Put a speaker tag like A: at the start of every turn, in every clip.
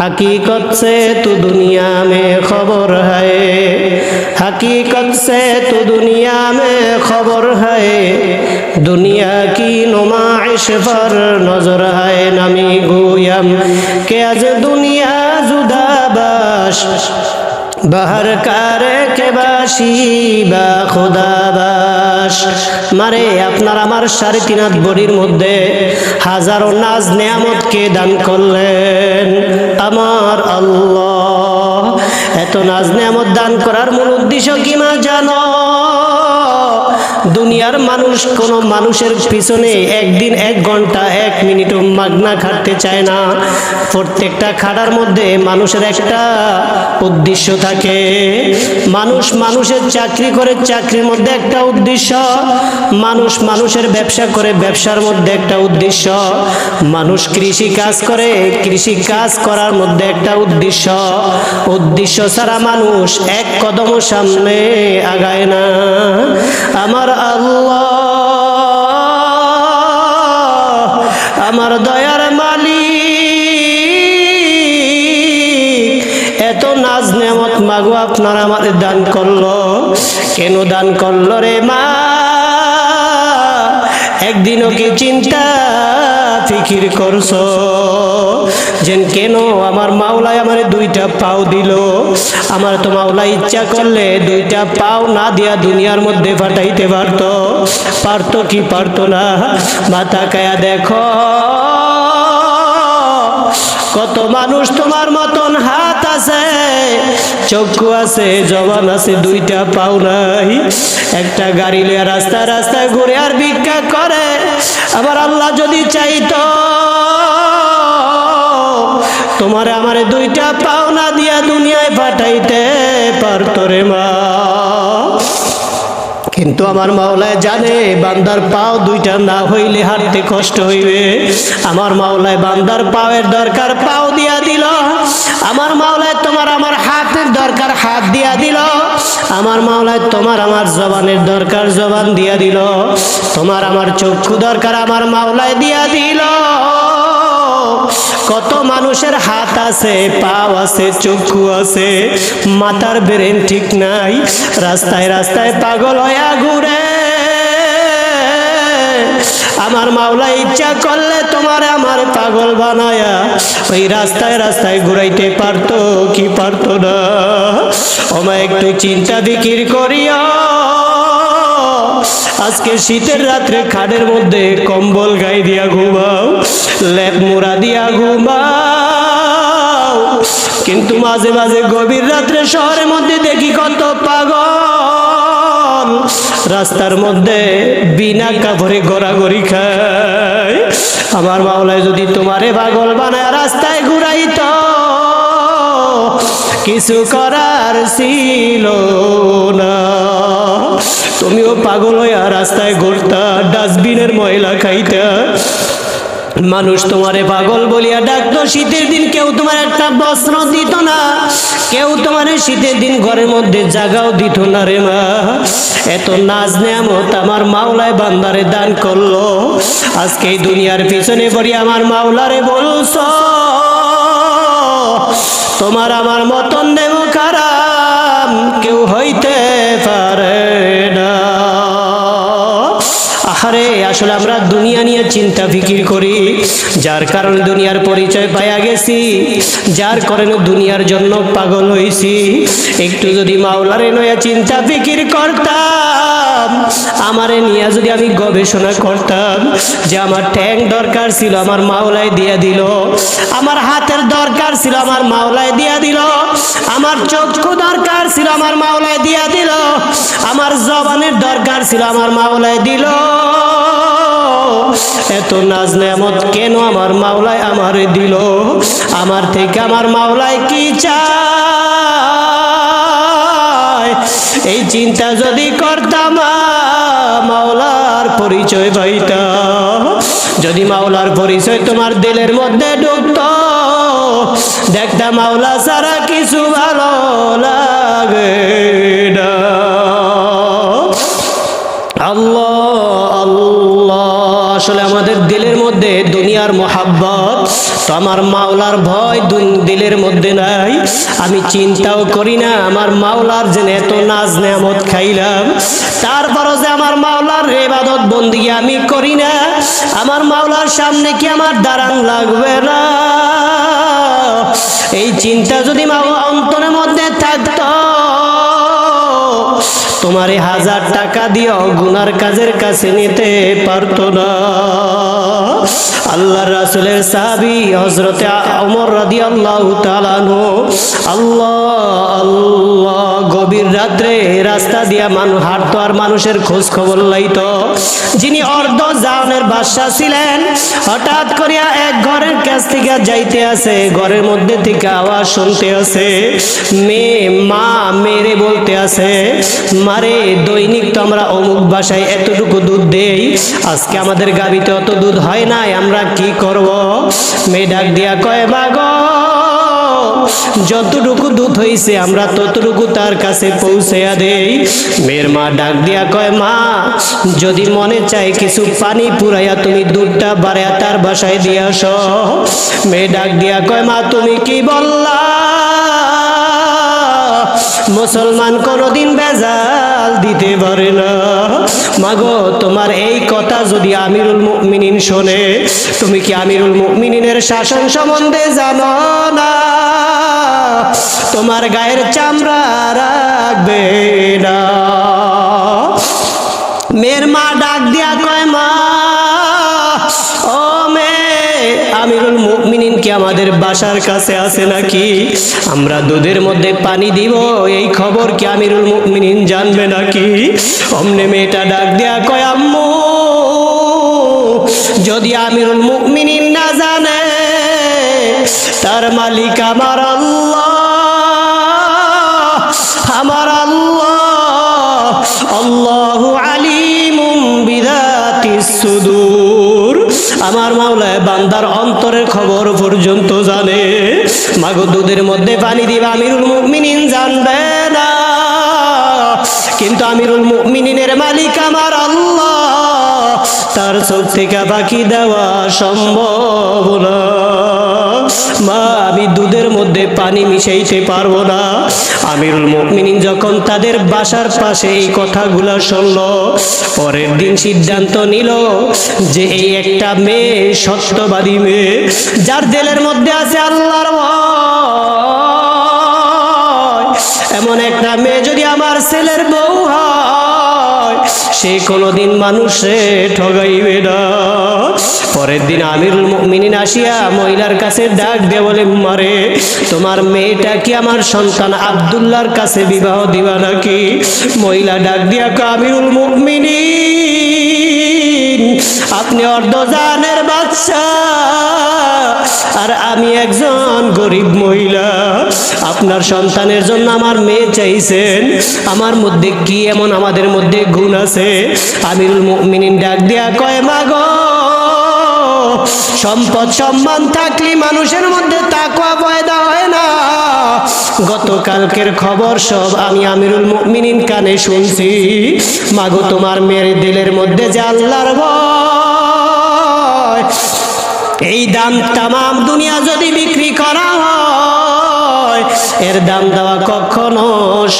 A: हकीकत से तू दुनिया में खबर है हकीकत से तू दुनिया में खबर है दुनिया की नुमाइश पर नजर है नमी गोयम के आज दुनिया जुदाबाश বাহার কারে কে বাসি বা খোদাবাস মারে, আপনার আমার সাড়ে তিন হাত বড়ির মধ্যে হাজারো নাজ নেয়ামতকে দান করলেন। আমার আল্লাহ, এত নাজ নেয়ামত দান করার মূল উদ্দেশ্য কি মা জানো? দুনিয়ার মানুষ কোনো মানুষের পিছনে একদিন এক ঘণ্টা, এক মিনিটও মাগনা খাটতে চায় না। প্রত্যেকটা খাটার মধ্যে মানুষের একটা উদ্দেশ্য থাকে। মানুষ মানুষের চাকরি করে চাকরির মধ্যে একটা উদ্দেশ্য। মানুষ মানুষের ব্যবসা করে ব্যবসার মধ্যে একটা উদ্দেশ্য। মানুষ কৃষি কাজ করে কৃষি কাজ করার মধ্যে একটা উদ্দেশ্য। উদ্দেশ্য ছাড়া মানুষ এক কদম সামনে আগায় না। আমার আল্লাহ, আমার দয়ার মালিক। এত নাজ নেমত মাগো আপনার আমাদের দান করল। কেন দান করল রে মা? একদিনও কি চিন্তা ফিকির করছ? যেন কেন আমার মাওলাই আমার দুইটা পাও দিল? আমার তো মাওলা ইচ্ছা করলে দুইটা পাও না দিয়া দুনিয়ার মধ্যে পাঠাইতে পারতো। পারতো কি পারতো না? মাথা কায়া দেখো। কত মানুষ তোমার মতন হাত আছে, চক্ষু আছে, জবান আছে, দুইটা পাও নাই। একটা গাড়ি লিয়ে রাস্তায় রাস্তায় ঘুরে আর ভিক্ষা করে। আবার আল্লাহ যদি চাইতো, তোমার আমার দুইটা পাওনা দিয়া দুনিয়ায় পাঠাইতে পারতো রে মা। কিন্তু আমার মাওলায় জানে, বান্দার পাও দুইটা না হইলে হাঁটতে কষ্ট হইবে। আমার মাওলায় বান্দার পাওয়ের দরকার পাও দিয়া দিল। আমার মাওলায় তোমার আমার হাতের দরকার হাত দিয়া দিল। আমার মাওলায় তোমার আমার জবানের দরকার জবান দিয়া দিল। তোমার আমার চক্ষু দরকার আমার মাওলায় দিয়া দিল। কত মানুষের হাত আছে, পাও আছে, চক্ষু আছে, মাথার ব্রেন ঠিক নাই, রাস্তায় রাস্তায় পাগল হইয়া ঘুরে। আমার মাওলা ইচ্ছা করলে তোমার আমার পাগল বানায়া ওই রাস্তায় রাস্তায় ঘুরাইতে পারতো, কি পারতো না? ওমা, একটু চিন্তা বিকির করিয়া। আজকে শীতের রাত্রে খাটের মধ্যে কম্বল গায়ে দিয়া ঘুমাও, লেপ মোড়া দিয়া ঘুমাও। কিন্তু মাঝে মাঝে গভীর রাত্রে শহরের মধ্যে দেখি কত পাগল। রাস্তার মধ্যে বিনা কাপড়ে গড়াগড়ি খায়। আমার মাওলায় যদি তোমারে পাগল বানায় রাস্তায় ঘুরাইতো, কিছু করার ছিল না। তুমিও পাগল হইয়া রাস্তায় ঘুরতা, ডাস্টবিনের ময়লা খাইতা। মানুষ তোমারে পাগল বলিয়া ডাকতো, শীতের দিন কেউ তোমার একটা বস্ত্র দিত না, কেউ তোমার শীতের দিন ঘরের মধ্যে জাগাও দিত না রে মা। এত নাজ নেয়ামত আমার মাওলায় বান্দারে দান করল। আজকে এই দুনিয়ার পিছনে পড়ি আমার মাওলারে বলছ, তোমার আমার মতন দেব খারাপ কেউ হইতে পারে। আহারে, আসলে আমরা দুনিয়া নিয়ে চিন্তা ফিকির করি। যার কারণে দুনিয়ার পরিচয় পাইয়া গেছি, যার কারণে দুনিয়ার জন্য পাগল হইছি। একটু যদি মাওলারে নয়া চিন্তা ফিকির করতাম আমারে নিয়ে যদি আমি গবেষণা করতাম যে আমার ট্যাং দরকার ছিল, আমার মাওলায় দিয়ে দিল। আমার হাতের দরকার ছিল, আমার মাওলায় দিয়া দিল। আমার চক্ষু দরকার ছিল, আমার মাওলায় দিয়া দিল। আমার জবানের দরকার ছিল, আমার মাওলায় দিল। এত নাজ নেমত কেন আমার মাওলায় আমারে দিল? আমার থেকে আমার মাওলায় কি চায়? এই চিন্তা যদি করতাম মাওলার পরিচয় পাইতাম যদি মাওলার পরিচয় তোমার দিলের মধ্যে ঢুকত, দেখতাম মাওলা সারা কিছু ভালো লাগে না। দুনিয়ার মোহাব্বত। তো আমার মাওলার ভয় দিলের মধ্যে নাই। আমি চিন্তাও করি না, আমার মাওলার যে এত নাজ নেয়ামত খাইলাম। তারপরও যে আমার মাওলার এবাদত বন্দি আমি করি না। আমার মাওলার সামনে কি আমার দাঁড়ান লাগবে না? এই চিন্তা যদি মাওলা অন্তরের মধ্যে থাকতো তোমারে হাজার টাকা দিয়েও গুনার কাজের কাছে নিতে পারত না। আল্লাহ রাসুলের সাহাবি হজরতে অমর রাদি আল্লাহ তালানো আল্লাহ আল্লাহ, গভীর রাত্রে রাস্তা দিয়া মানুষ হাঁটতো আর মানুষের খোঁজ খবর লাইতো। যিনি অর্ধ জানের বাদশা ছিলেন, হঠাৎ করিয়া এক ঘরের কাছ থেকে যাইতে আছে ঘরের মধ্যে থেকে আওয়াজ শুনতে আছে মেয়ে, মা মেরে বলতে আছে মারে দৈনিক তো আমরা অমুক বাসায় এতটুকু দুধ দেই। আজকে আমাদের গাবিতে অত দুধ হয় নাই, আমরা কি করব? মেয়ে ডাক দিয়া কয়, বাগ, যতটুকু দুধ হইছে, আমরা ততটুকু তার কাছে পৌঁছাইয়া দেই। মেয়ের মা ডাক দিয়া কয়, মা, যদি মনে চায় কিছু পানি পুরাইয়া তুমি দুধটা বাড়াইয়া তার বাসায় দিয়ে আসো। মেয়ে ডাক দিয়া কয়, মা, তুমি কি বললা? মুসলমান কোনোদিন বেজাল দিতে পারে না। মাগো, তোমার এই কথা যদি আমিরুল মুমিনিন শোনে, তুমি কি আমিরুল মুমিনিনের শাসন সম্বন্ধে জানো না? তোমার গায়ের চামড়া রাখবে না। মেয়ের মা ডাক দিয়া কয়, মা আমিরুল মুমিনিন কি আমাদের বাসার কাছে আছে নাকি? আমরা দুধের মধ্যে পানি দিব, এই খবর কি আমিরুল মুমিনিন জানবে নাকি? অমনে মেয়েটা ডাক দিয়া কয়, আম্মু, যদি আমিরুল মুমিনিন না জানে, তার মালিক আমার আল্লাহ আমার আল্লাহ, আল্লাহু আলিমুম বিদাতিস সুদূর। আমার মাওলায় বান্দার অন্তরের খবর পর্যন্ত জানে। মাগো দুধের মধ্যে পানি দিবা, আমিরুল মুমিনিন জানবে না। কিন্তু আমিরুল মুমিনিনের মালিক আমার আল্লাহ। তার চোখ থেকে বাকি দেওয়া সম্ভব না। মা, আমি দুধের মধ্যে পানি মিশাইতে পারব না। আমিরুল মুমিনিন যখন তাদের বাসার পাশে এই কথাগুলো শুনল, পরের দিন সিদ্ধান্ত নিল যে এই একটা মেয়ে, সত্যবাদী মেয়ে, যার জেলের মধ্যে আছে আল্লাহর এমন একটা মেয়ে যদি আমার ছেলের বউ হয় সে কোনোদিন মানুষে ঠগাইবে না। পরের দিন আমিরুল মুমিনিন আসিয়া মহিলার কাছে ডাক দিয়ে বলে, মারে, তোমার মেয়েটা কি আমার সন্তান আব্দুল্লাহর কাছে বিবাহ দিবা নাকি? মহিলা ডাক দিয়া আমিরুল মুমিনিন, আপনি অর্ধজানের বাচ্চা আর আমি একজন গরিব মহিলা। আপনার সন্তানের জন্য আমার মেয়ে চাইছেন। আমার মধ্যে কি এমন আমাদের মধ্যে গুণ আছে? আমিরুল মুমিনিন ডাক দিয়া কয়, মাগো, সম্পদ সম্মান থাকলে মানুষের মধ্যে তাকওয়া পয়দা হয় না। গতকালকের খবর সব আমি আমিরুল মুমিনিন কানে শুনছি। মাগো, তোমার মেয়ের দিলের মধ্যে যে আল্লাহর ভয় এই দাম তামাম দুনিয়া যদি বিক্রি করা হয়, এর দাম দেওয়া কখনো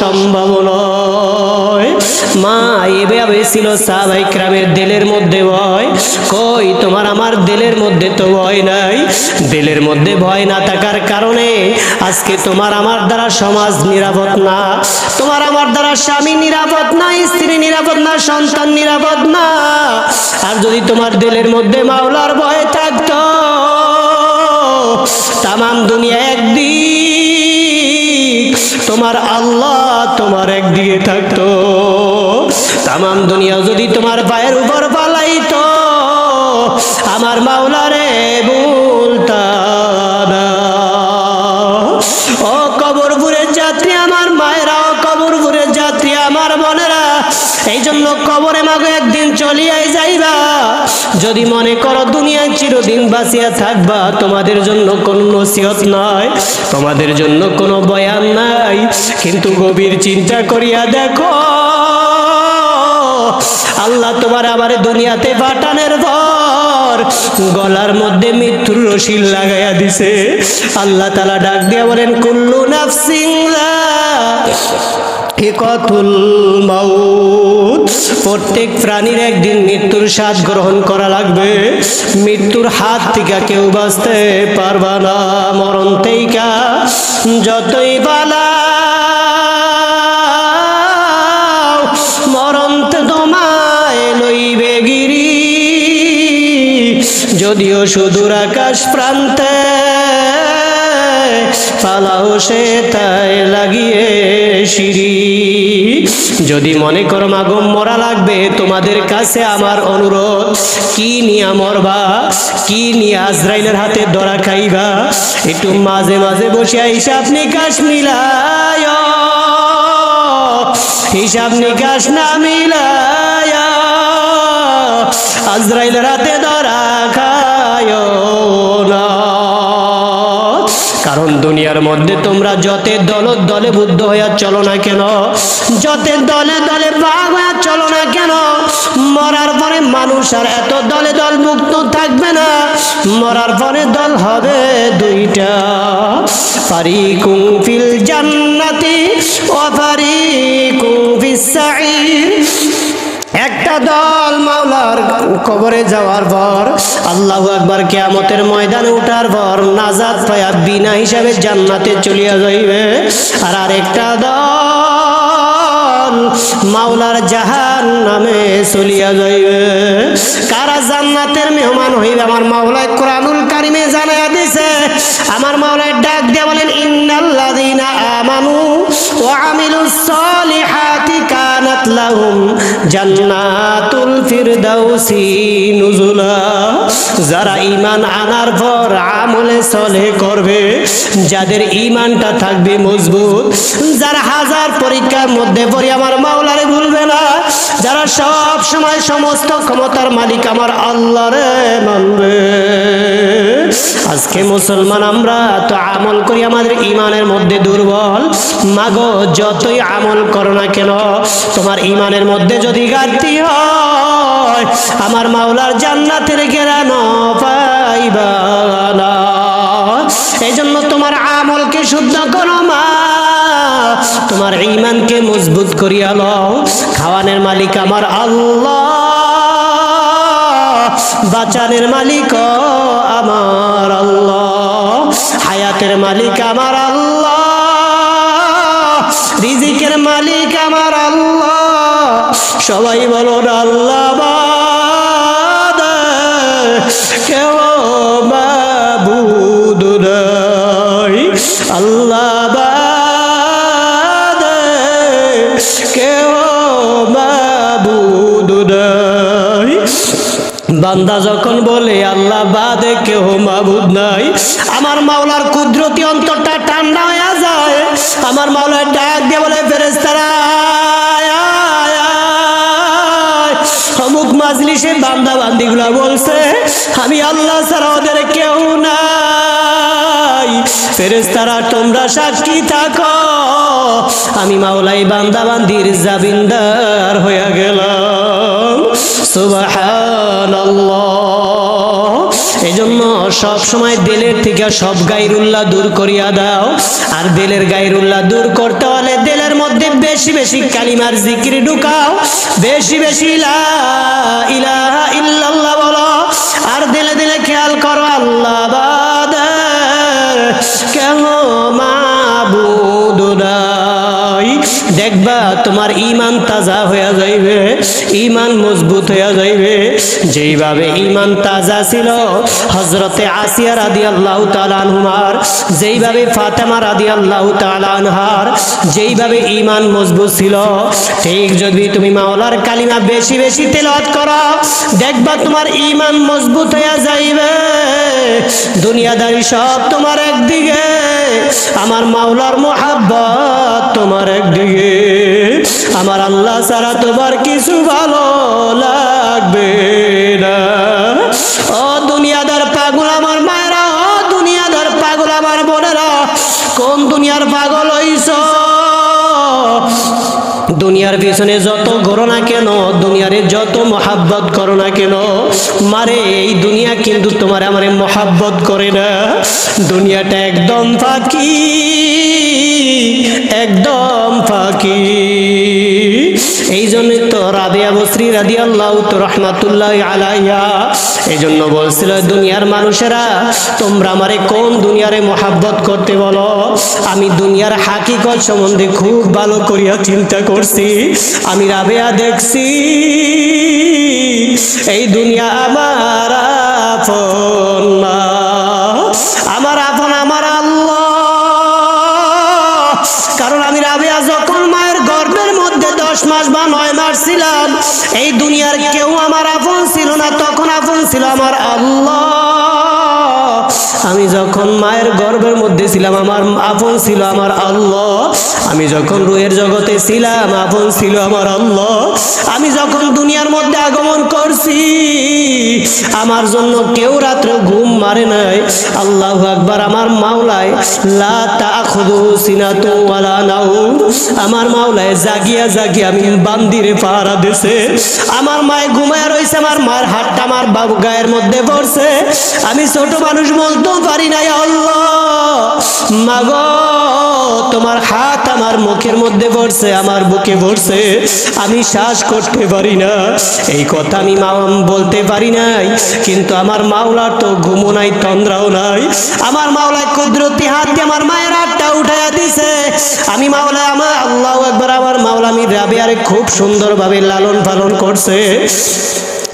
A: সম্ভব নয়। মা, এভাবে ছিল সাহাবাই ক্রামের দিলের মধ্যে ভয়। কই, তোমার আমার দিলের মধ্যে তো ভয় নাই। দিলের মধ্যে ভয় না থাকার কারণে আজকে তোমার আমার দ্বারা সমাজ নিরাপদ না। তোমার আমার দ্বারা স্বামী নিরাপদ না, স্ত্রী নিরাপদ না, সন্তান নিরাপদ না। আর যদি তোমার দিলের মধ্যে মাওলার ভয় থাকতো তামাম দুনিয়া একদিক। তোমার আল্লাহ তোমার একদিকে থাকতো। তাম দুনিয়া যদি তোমার পায়ের উপর পালাইতো আমার মাওলারে বলতা যদি মনে করো দুনিয়ায় চিরদিন বাঁচিয়া থাকবা, তোমাদের জন্য কোনো নসিহত নাই, তোমাদের জন্য কোনো বয়ান নাই। কিন্তু গভীর চিন্তা করিয়া দেখো, আল্লাহ তোমার আবার দুনিয়াতে পাঠানের পর গলার মধ্যে মৃত্যুর রশিল লাগাইয়া দিছে। আল্লাহ তালা ডাক দিয়া বলেন, কুল্লু নাফসিং কতুল মাউত। প্রত্যেক প্রাণীর একদিন মৃত্যুর স্বাদ গ্রহণ করা লাগবে। মৃত্যুর হাত থেকে কেউ বাঁচতে পারবা না, মরণ তেইকা যতই বালা যদিও সুদূর আকাশ প্রান্তে পালাও সে তাই লাগিয়ে সিঁড়ি। যদি মনে করো মাগম মরা লাগবে, তোমাদের কাছে আমার অনুরোধ, কি নিয়া মরবা, কি নিয়ে আজরাইলের হাতে ধরা খাইবা? একটু মাঝে মাঝে বসিয়া হিসাব নিকাশ মিলায় হিসাব নিকাশ না মিলায়া আজরাইল রাতে ধরা খায় না। কারণ দুনিয়ার মধ্যে তোমরা যতে দল, দলে বুদ্ধ হইয়া চলো না কেন? যতে দলে দলে ভাগ হইয়া চলো না কেন? মরার পরে মানুষ আর এত দলে, দল মুক্ত থাকবে না। মরার পরে দল হবে দুইটা। ফারিকুম ফিল জান্নাতি ও ফারিকুম ফিস সাঈর। একটা দল মাওলার কবরে যাওয়ার পর আল্লাহু আকবার কিয়ামতের ময়দানে উঠার পর নাজাত পায়া বিনা হিসাবে জান্নাতে চলিয়া যাইবে। আর আরেকটা দল মাওলার জাহান নামে চলিয়া যাইবে। কারা জান্নাতের মেহমান হইবে? আমার মাওলায় কোরআনুল কারিমে জানাইয়া দিছে। আমার মাওলায় জান্নাতুল ফিরদাউসি নুজুলা যারা ইমান আনার পর আমলে সলে করবে, যাদের ইমানটা থাকবে মজবুত, যারা হাজার পরীক্ষার মধ্যে পড়ে আমার মাওলারে ভুলবে না, যারা সব সময় সমস্ত ক্ষমতার মালিক আমার আল্লাহরে মানবে। আজকে মুসলমান আমরা তো আমল করি আমাদের ইমানের মধ্যে দুর্বল, মাগো যতই আমল করো না কেন, তোমার ইমানের মধ্যে যদি ঘাটতি হয় আমার মাওলার জান্নাতের গেরানো পাইবা এই জন্য তোমার আমলকে শুদ্ধ করো মা। তোমার ইমানকে মজবুত করিয়া লও। খাওয়ানের মালিক আমার আল্লাহ। বাঁচানের মালিক আমার আল্লাহ। হায়াতের মালিক আমার আল্লাহ। রিজিকের মালিক আমার আল্লাহ। সবাই বলো আল্লাহ। বান্দা যখন বলে, আল্লাহ বাদে কেহ মাবুদ নাই। আমার মাওলার কুদরতি অন্তরটা ঠান্ডা হয়ে যায়। আমার মাওলার ডাক দিয়ে বলে ফেরেস্তারা অমুক মাজলিসে বান্দা বান্দিগুলা বলছে, আমি আল্লাহ ছাড়া ওদের কেউ নাই। ফেরেস্তারা তোমরা সাক্ষী থাকো। আমি মাওলাই বান্দা বান্দির জাবিন্দার হয়ে গেলাম। এই জন্য সব সময় দিলের থেকে সব গাইরুল্লাহ দূর করিয়া দাও। আর দিলের গাইরুল্লাহ দূর করতে হলে দিলের মধ্যে বেশি বেশি কালিমার জিকির ঢুকাও। বেশি বেশি আর দিলে দিলে খেয়াল করো আল্লাহ দেখবা তোমার ইমান তাজা হয়ে যাইবে। ইমান মজবুত হয়ে যাইবে। যেইভাবে ইমান তাজা ছিল হজরতে আসিয়া রাদি আল্লাহ তালানহুমার যেইভাবে ফাতেমা রাদি আল্লাহ তালানহার যেইভাবে ইমান মজবুত ছিল, ঠিক যদি তুমি মাওলার কালিমা বেশি বেশি তেলাওয়াত করো, দেখবা তোমার ইমান মজবুত হয়ে যাইবে। দুনিয়াদারি সব তোমার একদিকে। আমার মাওলার মোহাব্বত ছাড়া তোমার কিছু ভালো লাগবে না। ও দুনিয়াদার পাগল আমার মায়েরা, ও দুনিয়াদার পাগল আমার বোনেরা, কোন দুনিয়ার পাগল হইছ? দুনিয়ার পিছনে যত ঘোরো না কেন, দুনিয়ারে যত মহাব্বত করো না কেন, মারে, এই দুনিয়া কিন্তু তোমার আমারে মহাব্বত করে না। দুনিয়াটা একদম ফাঁকি একদম ফাঁকি। এই জন্য তো রাবিয়া বসরি রাদি আল্লাহ তো রহমাতুল্লাহ আলাইয়া এই জন্য বলছিল দুনিয়ার মানুষেরা, তোমরা আমারে কোন দুনিয়ারে মহাব্বত করতে বলো? আমি দুনিয়ার হাকিকত সম্বন্ধে খুব ভালো করিয়া চিন্তা করছি। আমি রাবেয়া দেখছি, এই দুনিয়া আমার আপন না। যখন মায়ের গর্ভের মধ্যে ছিলাম, আমার আপন ছিল আমার আল্লাহ। আমি যখন রুয়ের জগতে ছিলাম, আপন ছিল আমার আল্লাহ। আমি যখন মধ্যে আগমন করছি। আমার জন্য কেউ রাত্রে ঘুম মারে নাই। আল্লাহ আকবার, আমার মাওলায়, লা আমার মাওলায়, জাগিয়া জাগিয়া আমি বান্দিরে পাহারা দিছে আমার মায়ে ঘুমায় রইছে, আমার মার হাতটা আমার বাবু গায়ের মধ্যে পড়ছে। আমি ছোট মানুষ বলতেও পারি নাই, আল্লাহ। মাগো তোমার হাত আমার মুখের মধ্যে পড়ছে, আমার বুকে পড়ছে। আমি শ্বাস করতে পারি না। এই কথা আমি মা বলতে পারি নাই, কিন্তু আমার মাওলার তো ঘুমো নাই, তন্দ্রাও নাই। আমার মাওলায় কুদরতি হাত দিয়ে আমার মায়ের হাতটা উঠাইয়া দিছে। আমি মাওলা আমার আল্লাহ একবার আমার মাওলা আমি রাবিয়ারে খুব সুন্দরভাবে লালন পালন করছে।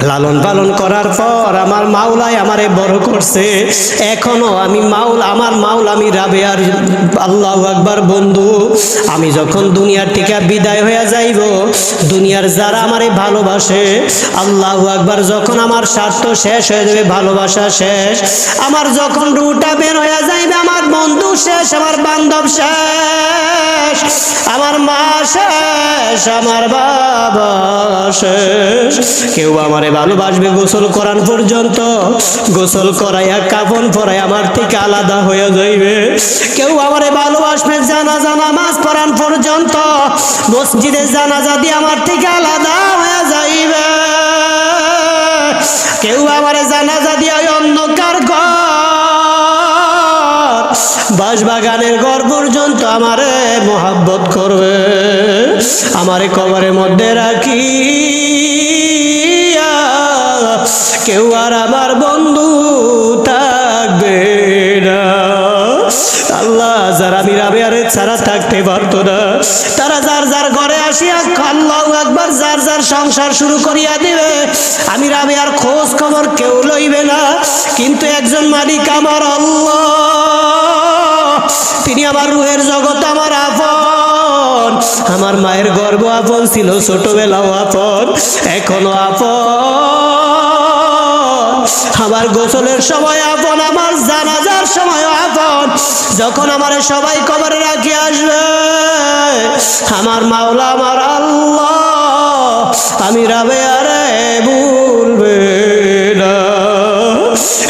A: লালন পালন করার পর আমার মাওলাই আমারে বড় করছে। এখনও আমি মাউল আমার মাউল আমি রাবে আর আল্লাহ আকবার বন্ধু। আমি যখন দুনিয়ার থেকে বিদায় হয়ে যাইব, দুনিয়ার যারা আমারে ভালোবাসে, আল্লাহ আকবার যখন আমার স্বার্থ শেষ হয়ে যাবে, ভালোবাসা শেষ। আমার যখন রুটা বের হয়ে যাইবে, আমার বন্ধু শেষ, আমার বান্ধব শেষ, আমার মা শেষ, আমার বাবা শেষ। কেউ আমারে ভালোবাসবে গোসল করান পর্যন্ত। গোসল করাইয়া কাপন পরাই আমার থেকে আলাদা হয়ে যাইবে। কেউ আমারে ভালোবাসবে জানা জানা নামাজ পরান পর্যন্ত। মসজিদে জানাজা দিয়ে আমার থেকে আলাদা হয়ে যাইবে। কেউ আমারে জানাজা দিয়ে অন্ধকার ঘর বাসবাগানের ঘর পর্যন্ত আমারে মোহাব্বত করবে। আমারে কবরের মধ্যে রাখি। কেউ আর আমার বন্ধু থাকবে না। আল্লাহ যারা আমি রাবেয়ারে ছাড়া থাকতে পারতো না। তারা যার যার ঘরে আসিয়া আল্লাহ একবার যার যার সংসার শুরু করিয়া দিবে। আমি রাবেয়ার খোঁজ খবর কেউ লইবে না। কিন্তু একজন মালিক আমার আল্লাহ। তিনি আমার রুহের জগৎ, আমার আপন। আমার মায়ের গর্ব আপন, ছিল ছোটবেলাও আপন, এখনও আপন। আমার গোসলের সময় আপন, আমার জানাজার সময় আপন। যখন আমার সবাই কবরে রাখি আসবে, আমার মাওলা আমার আল্লাহ, আমি রাবে আরে ভুলবে না।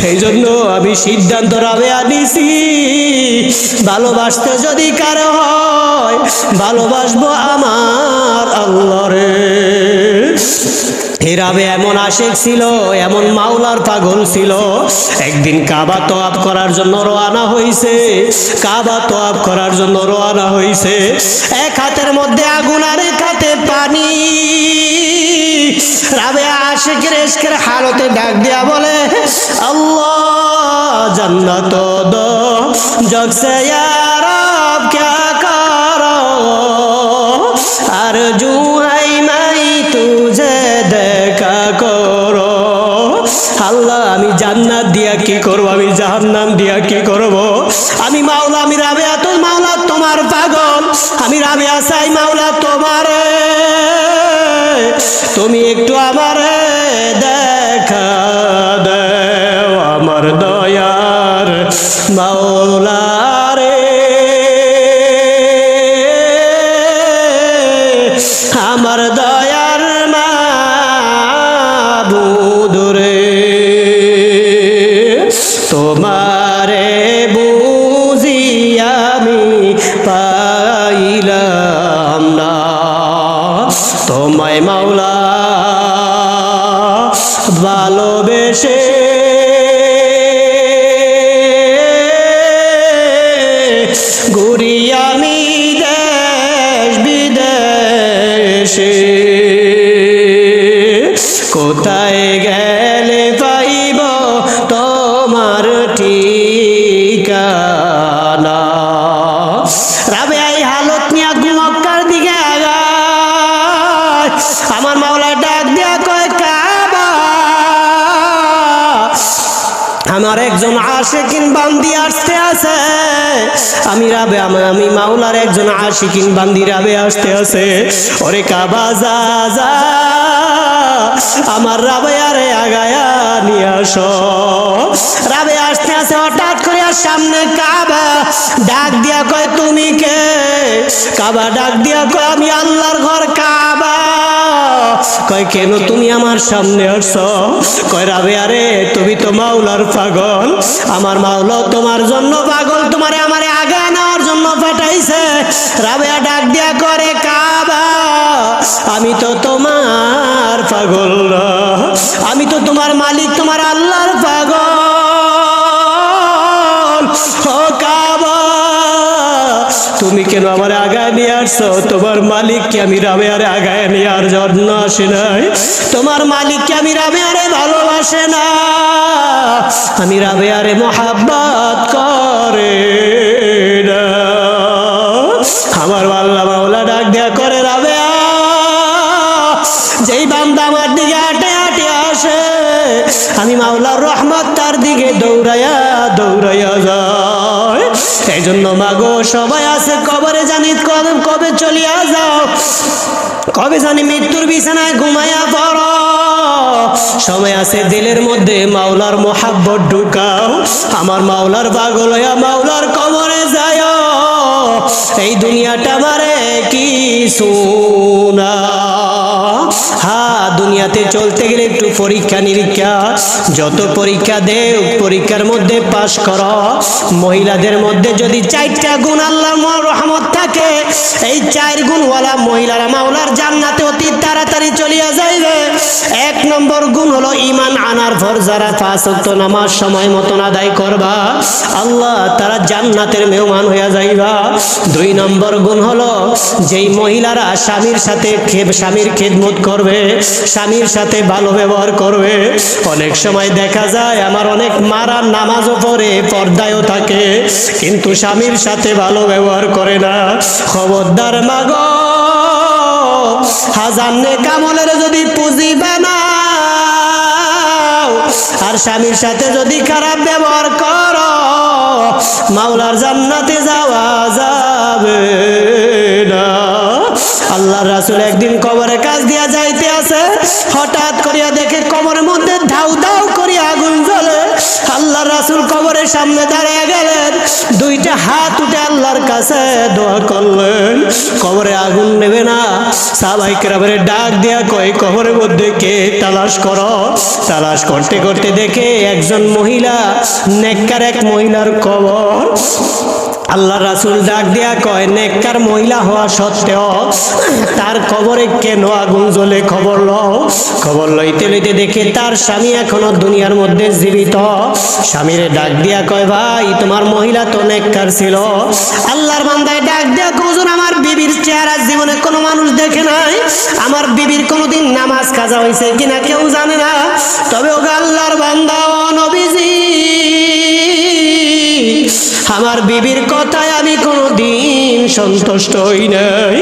A: এই জন্য আমি সিদ্ধান্ত রাবে আনিছি, ভালোবাসতে যদি কারও হয়, ভালোবাসবো আমার আল্লাহরে। হেরাবে এমন আশেক ছিল, এমন মাওলার পাগল ছিল। একদিন কাবা তোয়াব করার জন্য রোয়ানা হয়েছে কাবা তোয়াব করার জন্য রোয়ানা হয়েছে এক হাতের মধ্যে আগুন আর এক হাতে পানি। রাবে আশেকের এসকের হালতে ডাক দিয়া বলে, আল্লাহ জান্নাত দো জগসে ইয়ারাব ক্যা করো আর জু কি জাহান নাম দিয়া কি করব? আমি মাওলা, আমি রাবে তুই মাওলা, তোমার পাগল। আমি রাবে আসাই মাওলা, তোমার। তুমি একটু আমার দেখা দেও, আমার দয়ার। মাওলা আছে। আমি রাবে, আমি মাওলার একজন আশিকিন বান্দি রাবে আসতে আছে। ওরে কাবা, যা যা। আমার রাবে, আরে আগায়া নিয়ে আসো। রাবে আসতে আছে, হঠাৎ করে সামনে কাবা। ডাক দিয়া কয়, তুমি কে? কাবা ডাক দিয়া কয়, আমি আল্লাহর ঘর কাবা। কয়, কেন তুমি আমার সামনে আসছো? কয়, রাবে, আরে, তুমি তো মাওলার পাগল। আমার মাওলা তোমার জন্য পাগল, তোমারে আমারে আগে নেওয়ার জন্য পাঠাইছে। রাবেয়া ডাক দিয়া করে, কাবা, আমি তো তোমার পাগল আমি তো তোমার মালিক, তোমার আল্লাহর পাগল। তুমি কেন আমার আগায় নিয়ে আসছো? তোমার মালিককে আমি রাবে আরে আগায় নিয়ে আর জন্য আসে নাই। তোমার মালিককে আমি রাবে আরে ভালোবাসে না। আমি রাবে আরে মোহাব্বত করে আমার আল্লাহ মাওলা ডাক দেয়া করে রাবে যেই বান্দা আমার দিকে হাঁটে হাঁটে আসে, আমি মাওলার রহমত তার দিকে দৌড়াইয়া দৌড়াইয়া যায় এই জন্য মাগো, সবাই আছে কবরে জানি কবে কবে চলিয়া যাও। কবে জানি মৃত্যুর বিছানায় ঘুমাইয়া পড়ো। সময় আছে দিলের মধ্যে, মাওলার মোহাব্বত ঢুকাও। আমার মাওলার পাগল হইয়া মাওলার কবরে যায় এই দুনিয়াটা মারে কি সোনা হ্যাঁ দুনিয়াতে চলতে গেলে একটু পরীক্ষা নিরীক্ষা। যত পরীক্ষা দেও পরীক্ষার মধ্যে পাশ কর। মহিলাদের মধ্যে যদি চারটা গুণ আল্লাহ রহমত থাকে, এই চার গুণওয়ালা মহিলারা মাওলার জান্নাতে অতি তাড়াতাড়ি চলিয়া যাইবে। এক নম্বর গুণ হলো ইমান আনার পর যারা ওয়াক্ত নামাজ সময় মতন আদায় করবা, আল্লাহ তারা জান্নাতের মেহমান হইয়া যাইবা। দুই নম্বর গুণ হলো, যেই মহিলারা স্বামীর সাথে স্বামীর খেদমত করবে স্বামীর সাথে ভালো ব্যবহার করবে। অনেক সময় দেখা যায় আমার অনেক মারা নামাজও পড়ে, পর্দায়ও থাকে, কিন্তু স্বামীর সাথে ভালো ব্যবহার করে না। খবরদার মাগ, হাজার নে কামলের যদি পুঁজিবে না আর স্বামীর সাথে যদি খারাপ ব্যবহার করো, মাওলার জান্নাতে যাওয়া যাবে। আল্লাহ রাসুল একদিন কবরের কাজ দিয়া যাইতে আছে হঠাৎ করিয়া দেখে কবরের মধ্যে ধাউ ধাউ করিয়া আগুন জ্বলে। আল্লাহ রাসুল কবরের সামনে দাঁড়িয়ে গেলেন। দুইটা হাত উঠে আল্লাহর কাছে দোয়া করলেন। কবরে আগুন নেবে না। সাবাই কেরাবারে ডাক দিয়া কয়, কবরের মধ্যে কে তালাশ কর? তালাশ করতে করতে দেখে একজন মহিলা, নেককার এক মহিলার কবর। আল্লাহ রাসুল ডাক দিয়া কয়, নেককার মহিলা হওয়া সত্ত্বেও তার কবরে কেন আগুন জ্বলে খবর লও? খবর লইতে লইতে দেখে তার স্বামী এখনও দুনিয়ার মধ্যে জীবিত। স্বামীরে ডাক দিয়া কয়, ভাই, তোমার মহিলা তো নেককার ছিল। আল্লাহর বান্দায় ডাক দিয়া কজন আমার বিবির চেহারা জীবনে কোনো মানুষ দেখে নাই? আমার বিবির কোনোদিন নামাজ কাজা হয়েছে কিনা কেউ জানে না। আমার বিবির কথায় আমি কোনো দিন সন্তুষ্ট হই নাই।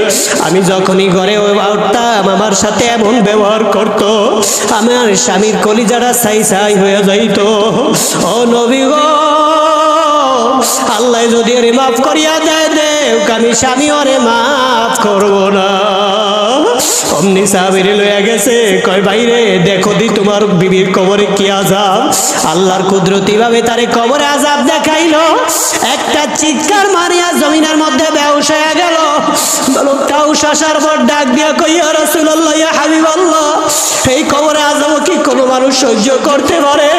A: আমি যখনই ঘরে উঠতাম, আমার সাথে এমন ব্যবহার করত, আমার স্বামীর কলিজারা সাই সাই হয়ে যাইত। ও নবী আল্লাহ যদি ওরে মাফ করিয়া দেয় দেও আমি স্বামী ওরে মাফ করব না। অমনি সাহাবিরে লইয়া গেছে, কয় বাইরে দেখো দি তোমার বিবির কবরে কি আজাব আল্লাহর কুদরতি ভাবে তারে কবরে আজাব দেখাইলো। একটা চিৎকার মারিয়া জমিনের মধ্যে বেউস হয়ে গেল। লোকটাও শাসার পর ডাক দিয়া কইয়া রাসূলুল্লাহ, ইয়া হাবিবাল্লাহ? এই কবরে আজাব কি কোনো মানুষ সহ্য করতে পারে?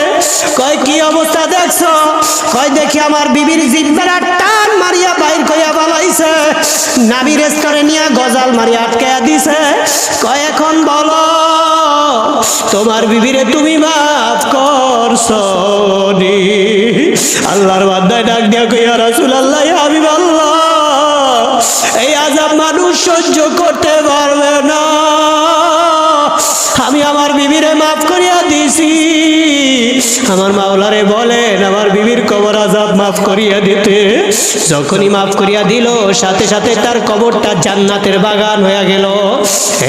A: কয়, কি অবস্থা দেখছ? কয়, দেখি আমার বিবির জিব্বার টান মারিয়া বাইর কইয়া বালাইছে নাবির স্তরে জাল মারি আটকে দিছে। কয়, এখন বলো, তোমার বিবিরে তুমি মাফ করছ আল্লাহর বাদ্দায় ডাক দিয়া কইয়া রাসুল আল্লাহ আমি বললাম, এই আজাব মানুষ সহ্য করতে পারবে না। আমি আমার বিবিরে মাফ করিয়া দিছি। আমার মাওলারে বলেন, আমার বিবির কবর আজাব মাফ করিয়া দিতে। যখনই মাফ করিয়া দিল, সাথে সাথে তার কবরটা জান্নাতের বাগান হয়ে গেল।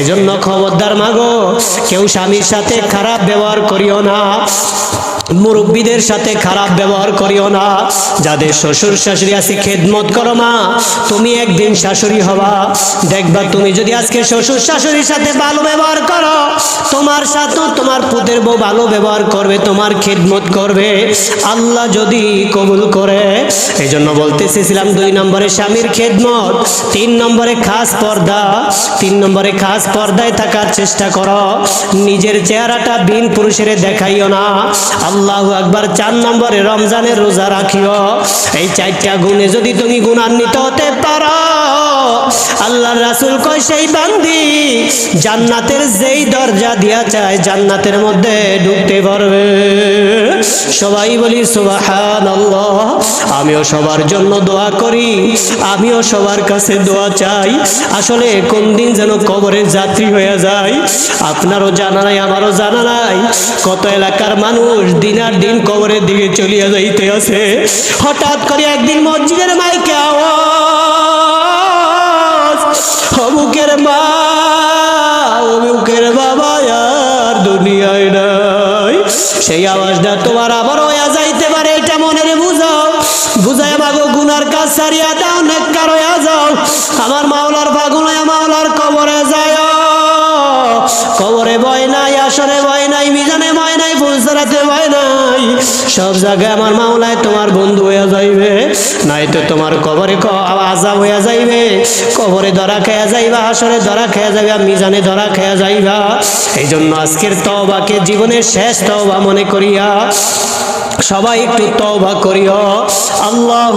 A: এজন্য খবরদার মাগো, কেউ স্বামীর সাথে খারাপ ব্যবহার করিও না। মুরব্বীদের সাথে খারাপ ব্যবহার করিও না। যাদের শ্বশুর শাশুড়ি আছে খেদমত করো মা, তুমি একদিন শাশুড়ি হবা। দেখবা তুমি যদি আজকে শ্বশুর শাশুড়ির সাথে ভালো ব্যবহার তোমার সাথেও তোমার পুতের বউ ভালো ব্যবহার করবে, তোমার খেদমত করবে, আল্লাহ যদি কবুল করে। এই জন্য বলতে চেয়েছিলাম দুই নম্বরে স্বামীর খেদমত, তিন নম্বরে খাস পর্দা, তিন নম্বরে খাস পর্দায় থাকার চেষ্টা করো। নিজের চেহারাটা বিন পুরুষের দেখাইও না। আল্লাহ একবার চার নম্বরে রমজানের রোজা রাখিও। এই চারটা গুণে যদি তুমি গুণান্বিত হতে পারো আল্লাহ রাসুল কয়, সেই বান্দি জান্নাতের যেই দরজা দিয়া চায়, জান্নাতের মধ্যে ঢুকতে পারবে। সবাই বলি সুবাহান আমিও সবার জন্য দোয়া করি, আমিও সবার কাছে দোয়া চাই। আসলে কোন দিন যেন কবরের যাত্রী হয়ে যায়, আপনারও জানা নাই, আমারও জানা নাই, কত এলাকার মানুষ দিনার দিন কবরের দিকে চলিয়া যাইতে আছে হঠাৎ করে একদিন মসজিদের মাইকে আওয়াজ অমুকের মা অমুকের বাবা আর দুনিয়ায় নাই। সেই আওয়াজটা তোমার আবার হইয়া যাইতে পারে, এটা মনের বুঝাও বুঝাই মাগো গুনার কাজ সারিয়া দাও, নেককার হইয়া যাও। আমার মাওলার বাগুনায় মাওলার কবরে যায় কবরে বয় নাই সব জায়গায় আমার মাওলায় তোমার বন্ধু হইয়া যাইবে। নাই তো তোমার কবরে আজাব হইয়া যাইবে। কবরে ধরা খেয়া যাইবা, আসরে ধরা খেয়া যাইবা, মিজানে ধরা খেয়া যাইবা। এই জন্য আজকের তবাকে জীবনের শেষ তবা মনে করিয়া সবাই একটু তবা করিও। আল্লাহ